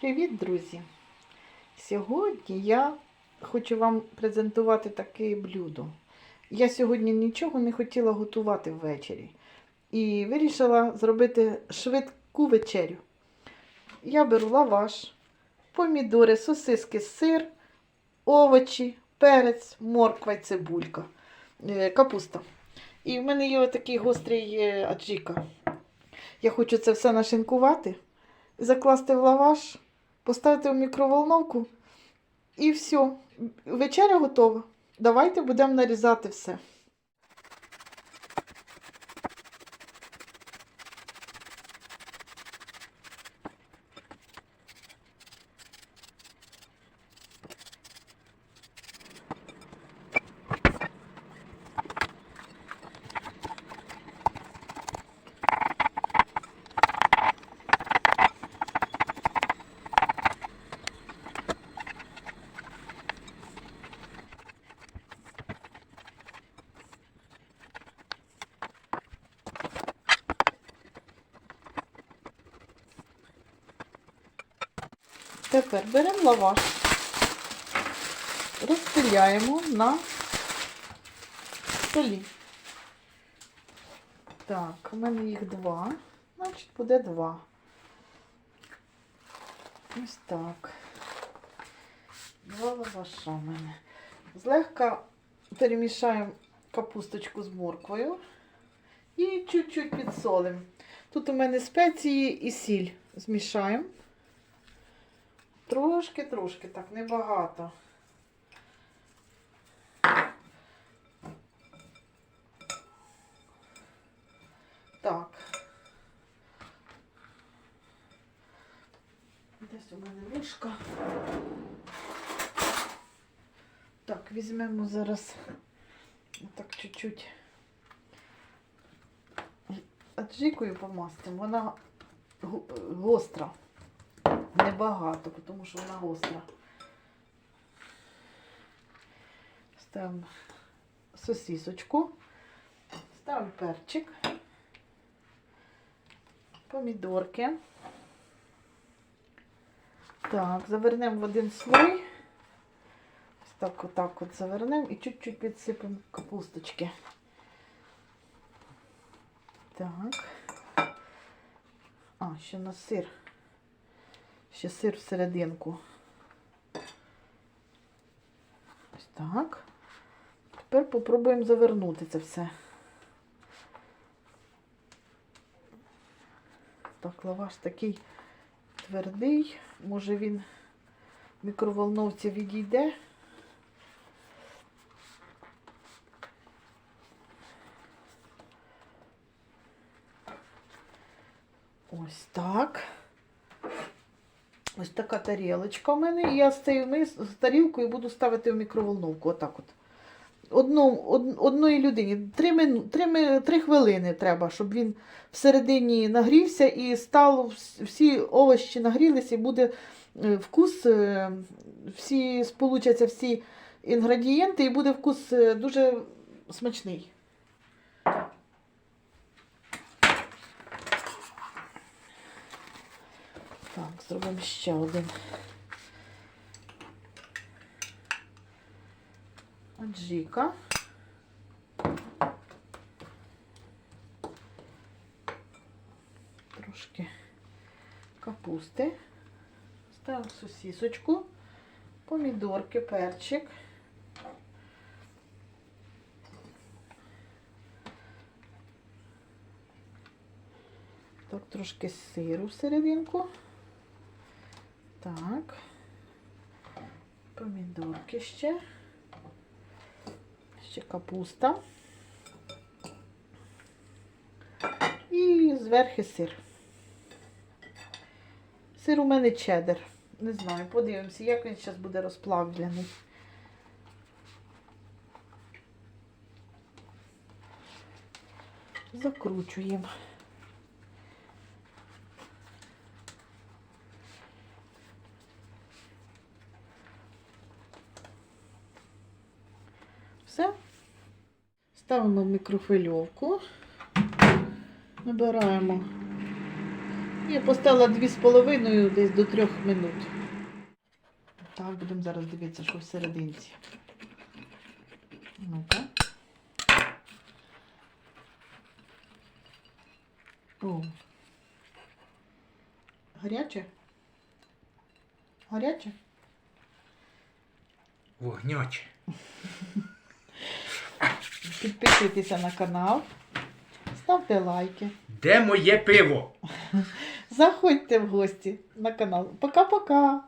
Привіт, друзі! Сьогодні я хочу вам презентувати таке блюдо. Я сьогодні нічого не хотіла готувати ввечері і вирішила зробити швидку вечерю. Я беру лаваш, помідори, сосиски, сир, овочі, перець, морква й цибулька, е, капуста. І в мене є отакий гострий е, аджіка. Я хочу це все нашинкувати, закласти в лаваш, поставити в мікроволновку і все. Вечеря готова. Давайте будемо нарізати все. Тепер беремо лаваш, розпиляємо на столі. Так, у мене їх два, значить буде два. Ось так. Два лаваша в мене. Злегка перемішаємо капусточку з морквою і чуть-чуть підсолимо. Тут у мене спеції і сіль змішаємо. Трошки-трошки, так, небагато. Так. Десь у мене ложка. Так, візьмемо зараз так чуть-чуть аджикою помастимо. Вона гостра. Небагато, тому що вона гостра. Ставимо сосісочку, ставимо перчик, помідорки. Так, завернемо в один слой. Ось так, отак от завернемо і чуть-чуть підсипемо капусточки. Так. А, ще на сир. Ще сир всерединку. Ось так. Тепер попробуємо завернути це все. Так, лаваш такий твердий. Може він в мікроволновці відійде. Ось так. Ось така тарілочка в мене. І я з цією з тарілкою буду ставити в мікроволновку. Отак от. Одну, од, одної людині. Три, три, три хвилини треба, щоб він всередині нагрівся і стало всі овочі нагрілися, і буде е, вкус, е, всі сполучаться всі інгредієнти, і буде вкус е, дуже смачний. Так, зробимо ще один. Аджика. Трошки капусти. Ставимо сосісочку, помідорки, перчик. Так, трошки сиру всерединку. Так. Помідорки ще. Ще капуста. І зверхи сир. Сир у мене чеддер. Не знаю, подивимося, як він зараз буде розплавлений. Закручуємо. Все. Ставимо в мікрохвильовку. Набираємо Я поставила дві з половиною десь до трьох минут. Так, будемо зараз дивитися, що всерединці. Ну-ка. О. Гаряче? Гаряче? Вогняче. Підписуйтеся на канал, ставте лайки. Де моє пиво? Заходьте в гості на канал. Пока-пока.